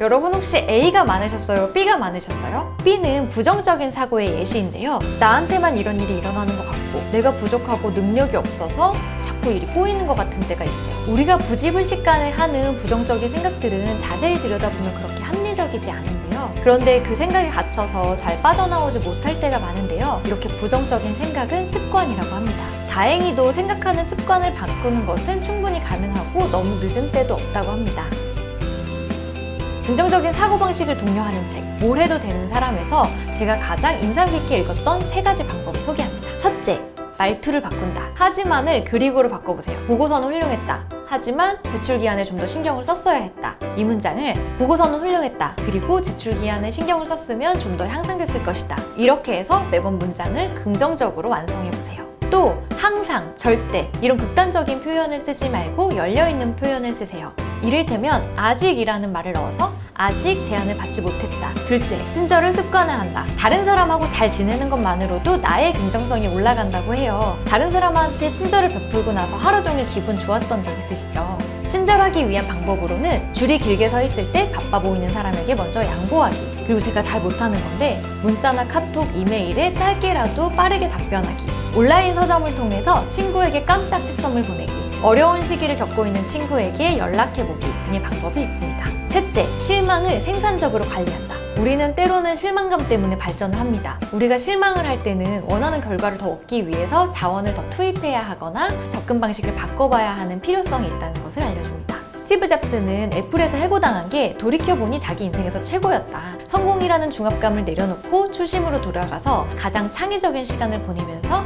여러분 혹시 A가 많으셨어요? B가 많으셨어요? B는 부정적인 사고의 예시인데요. 나한테만 이런 일이 일어나는 것 같고 내가 부족하고 능력이 없어서 자꾸 일이 꼬이는 것 같은 때가 있어요. 우리가 부지불식간에 하는 부정적인 생각들은 자세히 들여다보면 그렇게 합리적이지 않은데요. 그런데 그 생각에 갇혀서 잘 빠져나오지 못할 때가 많은데요. 이렇게 부정적인 생각은 습관이라고 합니다. 다행히도 생각하는 습관을 바꾸는 것은 충분히 가능하고 너무 늦은 때도 없다고 합니다. 긍정적인 사고방식을 독려하는 책, 뭘 해도 되는 사람에서 제가 가장 인상 깊게 읽었던 세 가지 방법을 소개합니다. 첫째, 말투를 바꾼다. 하지만을 그리고로 바꿔보세요. 보고서는 훌륭했다. 하지만 제출 기한에 좀 더 신경을 썼어야 했다. 이 문장을 보고서는 훌륭했다. 그리고 제출 기한에 신경을 썼으면 좀 더 향상됐을 것이다. 이렇게 해서 매번 문장을 긍정적으로 완성해 보세요. 또 항상, 절대 이런 극단적인 표현을 쓰지 말고 열려 있는 표현을 쓰세요. 이를테면 아직이라는 말을 넣어서 아직 제안을 받지 못했다. 둘째, 친절을 습관화한다. 다른 사람하고 잘 지내는 것만으로도 나의 긍정성이 올라간다고 해요. 다른 사람한테 친절을 베풀고 나서 하루 종일 기분 좋았던 적 있으시죠? 친절하기 위한 방법으로는 줄이 길게 서 있을 때 바빠 보이는 사람에게 먼저 양보하기. 그리고 제가 잘 못하는 건데 문자나 카톡, 이메일에 짧게라도 빠르게 답변하기. 온라인 서점을 통해서 친구에게 깜짝 책 선물 보내기. 어려운 시기를 겪고 있는 친구에게 연락해보기 등의 방법이 있습니다. 셋째, 실망을 생산적으로 관리한다. 우리는 때로는 실망감 때문에 발전을 합니다. 우리가 실망을 할 때는 원하는 결과를 더 얻기 위해서 자원을 더 투입해야 하거나 접근 방식을 바꿔봐야 하는 필요성이 있다는 것을 알려줍니다. 스티브 잡스는 애플에서 해고당한 게 돌이켜보니 자기 인생에서 최고였다. 성공이라는 중압감을 내려놓고 초심으로 돌아가서 가장 창의적인 시간을 보내면서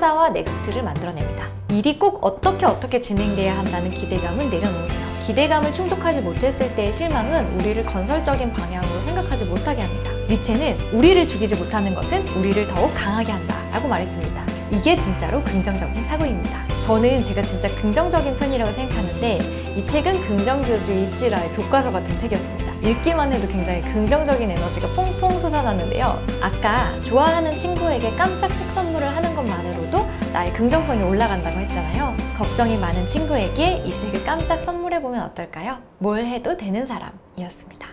픽사와 넥스트를 만들어냅니다. 일이 꼭 어떻게 어떻게 진행돼야 한다는 기대감을 내려놓으세요. 기대감을 충족하지 못했을 때의 실망은 우리를 건설적인 방향으로 생각하지 못하게 합니다. 니체는 우리를 죽이지 못하는 것은 우리를 더욱 강하게 한다 라고 말했습니다. 이게 진짜로 긍정적인 사고입니다. 저는 제가 진짜 긍정적인 편이라고 생각하는데 이 책은 긍정교주 이치라의 교과서 같은 책이었습니다. 읽기만 해도 굉장히 긍정적인 에너지가 퐁퐁 솟아났는데요. 아까 좋아하는 친구에게 깜짝 책 선물을 하는 것만으로도 나의 긍정성이 올라간다고 했잖아요. 걱정이 많은 친구에게 이 책을 깜짝 선물해보면 어떨까요? 뭘 해도 되는 사람이었습니다.